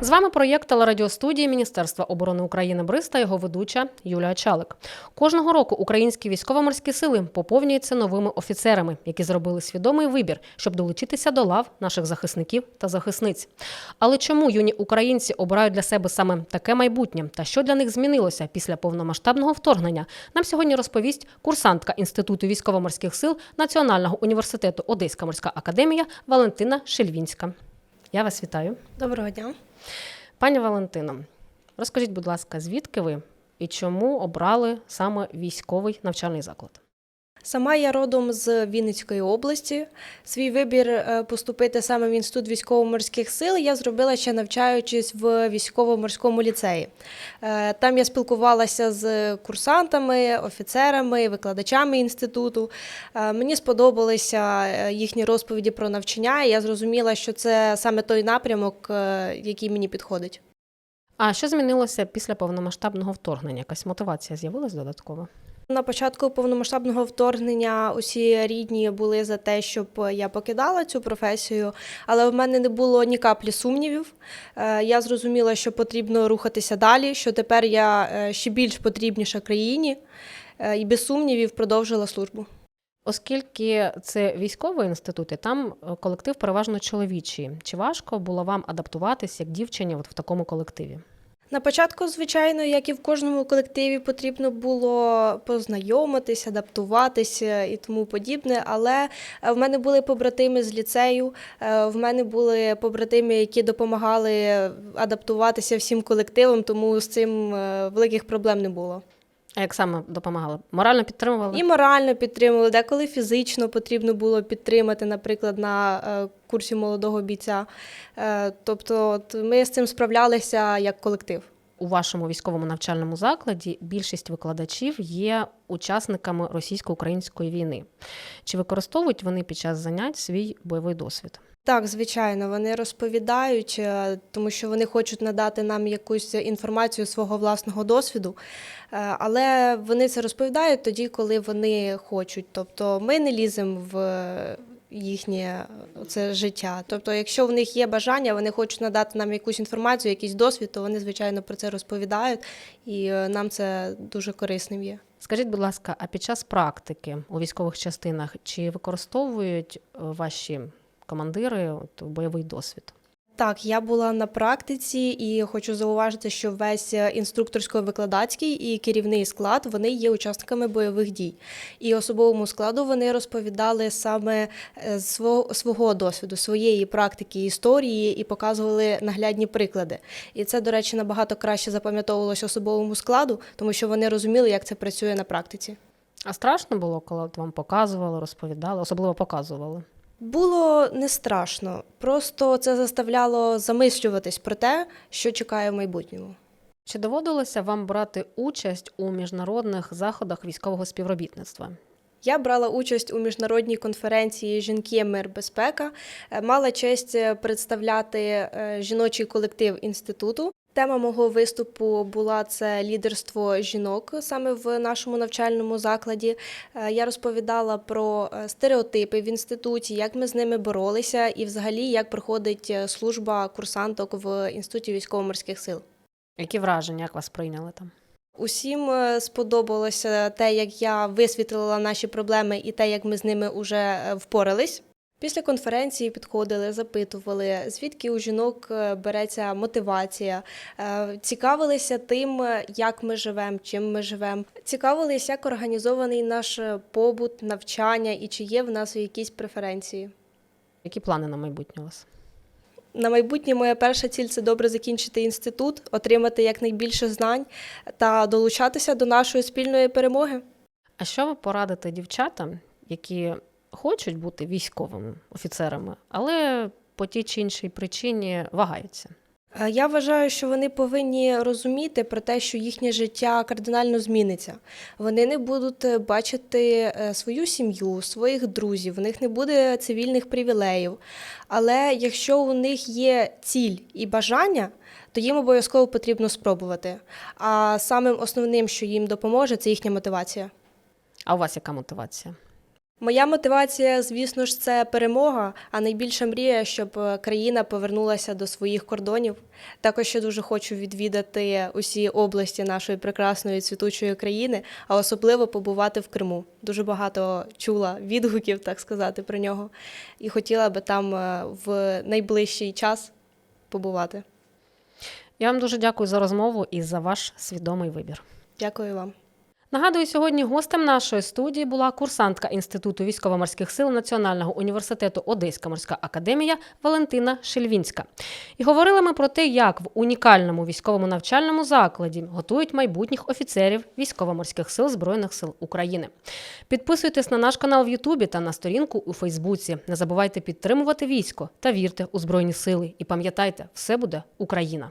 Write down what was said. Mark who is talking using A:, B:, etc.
A: З вами проєкт телерадіостудії Міністерства оборони України БРИЗ та його ведуча Юлія Чалик. Кожного року українські військово-морські сили поповнюються новими офіцерами, які зробили свідомий вибір, щоб долучитися до лав наших захисників та захисниць. Але чому юні українці обирають для себе саме таке майбутнє та що для них змінилося після повномасштабного вторгнення? Нам сьогодні розповість курсантка Інституту військово-морських сил Національного університету Одеська морська академія Валентина Шельвінська. Я вас вітаю.
B: Доброго дня.
A: Пані Валентино, розкажіть, будь ласка, звідки ви і чому обрали саме військовий навчальний заклад?
B: Сама я родом з Вінницької області. Свій вибір е, поступити саме в інститут військово-морських сил я зробила ще навчаючись в військово-морському ліцеї. Е, Там я спілкувалася з курсантами, офіцерами, викладачами інституту. Е, Мені сподобалися їхні розповіді про навчання. і Я зрозуміла, що це саме той напрямок, який мені підходить.
A: А що змінилося після повномасштабного вторгнення? Якась мотивація з'явилась додаткова?
B: На початку повномасштабного вторгнення усі рідні були за те, щоб я покидала цю професію, але в мене не було ні каплі сумнівів. Е, Я зрозуміла, що потрібно рухатися далі, що тепер я е, ще більш потрібніша країні е, і без сумнівів продовжила службу.
A: Оскільки це військовий інститут, і там колектив переважно чоловічий. Чи важко було вам адаптуватись як дівчині от в такому колективі?
B: На початку, звичайно, як і в кожному колективі, потрібно було познайомитися, адаптуватися і тому подібне. Але е, в мене були побратими з ліцею, е, в мене були побратими, які допомагали адаптуватися всім колективам, тому з цим е, великих проблем не було.
A: А як саме допомагали? Морально підтримували?
B: І морально підтримували, деколи фізично потрібно було підтримати, наприклад, на е, курсі молодого бійця. Е, Тобто, от ми з цим справлялися як колектив.
A: У вашому військовому навчальному закладі більшість викладачів є учасниками російсько-української війни. Чи використовують вони під час занять свій бойовий досвід?
B: Так, звичайно, вони розповідають, е, тому що вони хочуть надати нам якусь інформацію свого власного досвіду, Е, але вони це розповідають тоді, коли вони хочуть. Тобто ми не ліземо в їхнє це життя. Тобто, якщо в них є бажання, вони хочуть надати нам якусь інформацію, якийсь досвід, то вони, звичайно, про це розповідають, і е, нам це дуже корисним є.
A: Скажіть, будь ласка, а під час практики у військових частинах чи використовують е, ваші командири от, бойовий досвід?
B: Так, я була на практиці і хочу зауважити, що весь е, інструкторсько-викладацький і керівний склад вони є учасниками бойових дій. І особовому складу вони розповідали саме е, свого, свого досвіду, своєї практики, історії і показували наглядні приклади. І це, до речі, набагато краще запам'ятовувалося особовому складу, тому що вони розуміли, як це працює на практиці.
A: А страшно було, коли вам показували, розповідали, особливо показували?
B: Було не страшно, просто це заставляло замислюватись про те, що чекає в майбутньому.
A: Чи доводилося вам брати участь у міжнародних заходах військового співробітництва?
B: Я брала участь у міжнародній конференції Жінки, мир, безпека. Е, Мала честь е, представляти е, жіночий колектив інституту. Тема мого виступу була це лідерство жінок саме в нашому навчальному закладі. Е, Я розповідала про е, стереотипи в інституті, як ми з ними боролися, і взагалі як проходить е, служба курсанток в інституті військово-морських сил.
A: Які враження, як вас прийняли там?
B: Усім сподобалося те, як я висвітлила наші проблеми і те, як ми з ними вже впорались. Після конференції підходили, запитували, звідки у жінок е, береться мотивація, е, цікавилися тим, е, як ми живемо, чим ми живемо. Цікавились, як організований наш побут, навчання і чи є в нас якісь преференції.
A: Які плани на майбутнє у вас?
B: На майбутнє моя перша ціль це добре закінчити інститут, отримати якнайбільше знань та долучатися до нашої спільної перемоги.
A: А що ви порадите дівчатам, які хочуть бути військовими офіцерами, але по тій чи іншій причині вагаються?
B: Е, Я вважаю, що вони повинні розуміти про те, що їхнє життя кардинально зміниться. Вони не будуть е, бачити е, свою сім'ю, своїх друзів, у них не буде цивільних привілеїв. Але якщо у них є ціль і бажання, то їм обов'язково потрібно спробувати. А самим основним, що їм допоможе, це їхня мотивація.
A: А у вас яка мотивація?
B: Моя мотивація, звісно ж, це перемога, а найбільша мрія, щоб е, країна повернулася до своїх кордонів. Також я дуже хочу відвідати усі області нашої прекрасної цвітучої країни, а особливо побувати в Криму. Дуже багато чула відгуків, так сказати, про нього, і хотіла би там е, в найближчий час побувати.
A: Я вам дуже дякую за розмову і за ваш свідомий вибір.
B: Дякую вам.
A: Нагадую, сьогодні гостем нашої студії була курсантка Інституту військово-морських сил Національного університету Одеська морська академія Валентина Шельвінська. І говорили ми про те, як в унікальному військовому навчальному закладі готують майбутніх офіцерів військово-морських сил Збройних сил України. Підписуйтесь на наш канал в Ютубі та на сторінку у Фейсбуці. Не забувайте підтримувати військо та вірте у Збройні сили. І пам'ятайте, все буде Україна.